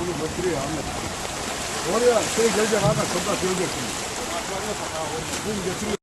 onu götürüyor Ahmet. Oraya şey gelecek Ahmet, soldat gelecek şimdi. Bunu getiriyor.